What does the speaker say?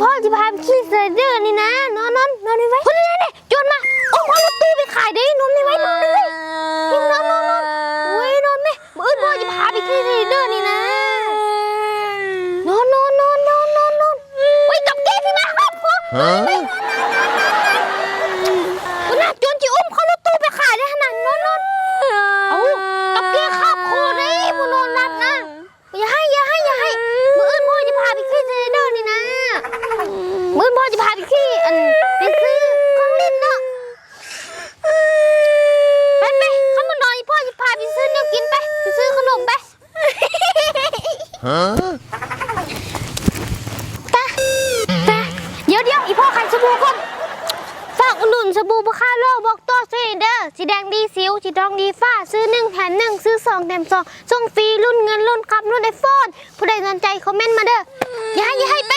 พ่อจะพาไปขี้ใซเดอร์นี่นะ นอนนอนนอนนี่ไว้คนนี้นี่ยจนมาโอ้พ่อรถตู้ไปขายดินอนนี่ไว้นอนนี่ไว้นอนนอนนอนเว้ยนอนไหมมือพ่อจะพาไปขี้ใซเดอร์นี่นะนอนนอนนอนนอนนอนนอนไว้ยกับแกที่มาครับพ่อ มื้อพ่อจะพาไปที่อันไปซื้อของเล่นเนาะไปไปข้างบนนอนพ่อจะพาไปซื้อเนี่ยกินไปไปซื้อขนมไปฮะตาตาเดี๋ยวเดี๋ยวอีพ่อขายสบู่ก่อนฝากอุดหนุนสบู่บาคาโลกบอกโตสเตเดอร์สีแดงดีสิวสีทองดีฟ้า ซื้อหนึ่งแถมหนึ่งซื้อสองแถมสองส่งฟรีรุ่นเงินรุ่นคำรุ่นไอโฟนผู้ใดสนใจคอมเมนต์มาเด้ออย่าให้อย่าให้ไป